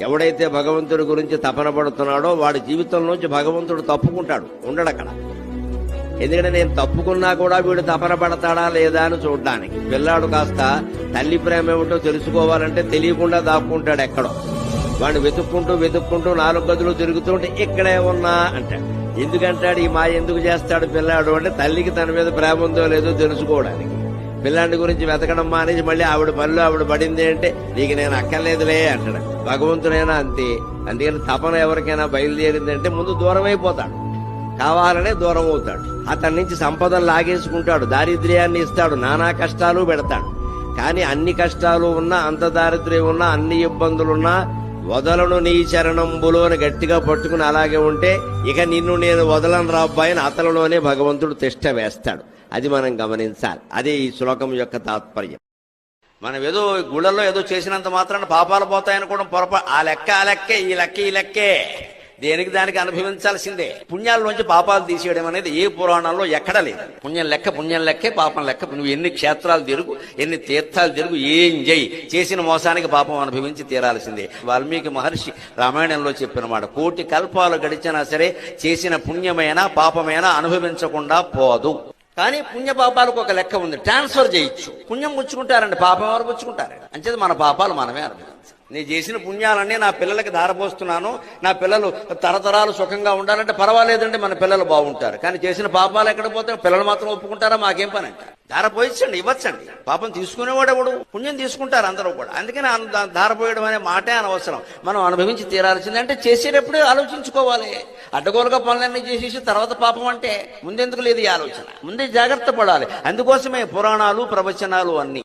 ఎవడైతే భగవంతుడి గురించి తపన పడుతున్నాడో వాడి జీవితంలోంచి భగవంతుడు తప్పుకుంటాడు ఉండడక్కడ ఎందుకంటే నేను తప్పుకున్నా కూడా వీడు తపన పడతాడా లేదా అని చూడడానికి. పిల్లాడు కాస్త తల్లి ప్రేమ ఏమిటో తెలుసుకోవాలంటే తెలియకుండా దాక్కుంటాడు ఎక్కడో. వాడు వెతుక్కుంటూ వెతుక్కుంటూ నాలుగు గదులు తిరుగుతుంటే ఇక్కడే ఉన్నా అంటాడు. ఎందుకంటాడు ఈ మా ఎందుకు చేస్తాడు పిల్లాడు అంటే తల్లికి తన మీద ప్రేమ ఉందో లేదో తెలుసుకోవడానికి. పిల్లాడి గురించి వెతకడం మానేసి మళ్ళీ ఆవిడ పనులు ఆవిడ పడింది అంటే నీకు నేను అక్కర్లేదులే అంటాడు. భగవంతుడైనా అంతే. అందుకని తపన ఎవరికైనా బయలుదేరిందంటే ముందు దూరం అయిపోతాడు కావాలనే దూరం అవుతాడు. అతని నుంచి సంపదలు లాగేసుకుంటాడు. దారిద్ర్యాన్ని ఇస్తాడు. నానా కష్టాలు పెడతాడు. కానీ అన్ని కష్టాలు ఉన్నా అంత దారిద్ర్యం ఉన్నా అన్ని ఇబ్బందులున్నా వదలను నీ చరణంబులు అని గట్టిగా పట్టుకుని అలాగే ఉంటే ఇక నిన్ను నేను వదలను రాబ్బాయిని అతనిలోనే భగవంతుడు తిష్ట వేస్తాడు. అది మనం గమనించాలి. అదే ఈ శ్లోకం యొక్క తాత్పర్యం. మనం ఏదో గుళ్ళల్లో ఏదో చేసినంత మాత్రాన పాపాలు పోతాయనుకోవడం పొరపా ఆ లెక్క ఆ లెక్కే ఈ లెక్క ఈ లెక్కే. దేనికి దానికి అనుభవించాల్సిందే. పుణ్యాల్లోంచి పాపాలు తీసేయడం అనేది ఏ పురాణంలో ఎక్కడ లేదు. పుణ్యం లెక్క పుణ్యం లెక్కే పాపం లెక్క. నువ్వు ఎన్ని క్షేత్రాలు తిరుగు ఎన్ని తీర్థాలు తిరుగు ఏం చేయి చేసిన మోసానికి పాపం అనుభవించి తీరాల్సిందే. వాల్మీకి మహర్షి రామాయణంలో చెప్పిన మాట కోటి కల్పాలు గడిచినా సరే చేసిన పుణ్యమైనా పాపమైనా అనుభవించకుండా పోదు. కానీ పుణ్య పాపాలకు ఒక లెక్క ఉంది. ట్రాన్స్ఫర్ చేయొచ్చు. పుణ్యం పుచ్చుకుంటారండి. పాపం ఎవరు పుచ్చుకుంటారు? అంచేది మన పాపాలు మనమే అనుభవించాలి. నేను చేసిన పుణ్యాలన్నీ నా పిల్లలకి ధారపోస్తున్నాను. నా పిల్లలు తరతరాలు సుఖంగా ఉండాలంటే పర్వాలేదండి మన పిల్లలు బాగుంటారు. కానీ చేసిన పాపాలు ఎక్కడ పోతే పిల్లలు మాత్రం ఒప్పుకుంటారా? మాకేం పని అంట ధారపోయించండి ఇవ్వచ్చండి. పాపం తీసుకునేవాడు ఎవడు? పుణ్యం తీసుకుంటారు అందరూ కూడా. అందుకని ధారపోయడం అనే మాటే అనవసరం. మనం అనుభవించి తీరాల్సింది అంటే చేసేటప్పుడు ఆలోచించుకోవాలి. అడ్డగోలుగా పనులన్నీ చేసేసి తర్వాత పాపం అంటే ముందెందుకు లేదు ఈ ఆలోచన. ముందే జాగ్రత్త పడాలి. అందుకోసమే పురాణాలు ప్రవచనాలు అన్ని.